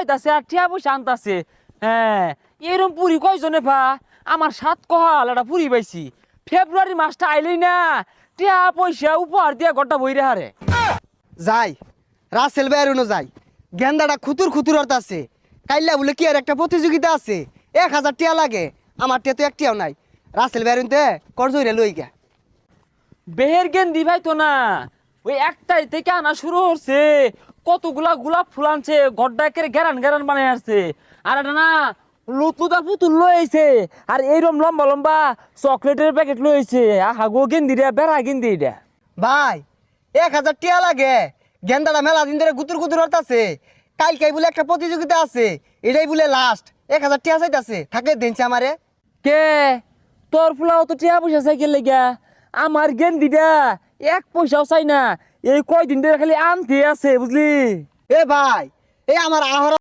পাইতাছে আর টিয়া পয়সা আনতাছে। হ্যাঁ এরম পুরি কয়জনে ভা আমার সাত কহাল একটা পুরি পাইছি। ফেব্রুয়ারি মাসটা আইলেই না টিয়া পয়সা উপহার দিয়া গড়টা বইরে হারে। যাই রাসেল বেরুনো যাই। গেন্দাটা খুতুর খুতুর অর্থ আছে কাইলা বলে কি আর একটা প্রতিযোগিতা আছে? এক হাজার টিয়া লাগে। আমার টিয়া তো একটিয়াও নাই। রাসেল বেরুনতে করজইরে লই গে বেহের গেন্দি ভাই তো না। ওই একটাই থেকে আনা শুরু হচ্ছে। কতগুলা গোলাপ ফুল আনছে গড্ডাকের গেরান গেরান বানাই আসছে। আর এটা না লুতুদা পুতুল লইছে আর এইরকম লম্বা লম্বা চকলেটের প্যাকেট লইছে আহা গো গেন্দি রে বেড়া গেন্দি এটা ভাই এক হাজার টিয়া লাগে। গেন্দাটা মেলা দিন ধরে গুতুর গুতুর আছে কালকে বলে একটা প্রতিযোগিতা আছে। এটাই বলে লাস্ট এক হাজার টিয়া চাইতাছে। থাকে দিনছে আমারে। কে? তোর ফুলাও তো টিয়া পয়সা সাইকেল লেগা আমার গেন দিদা, এক পয়সাও চাই না। এই কয়দিন ধরে খালি আনতে আছে, বুঝলি? এ ভাই এই আমার আহরা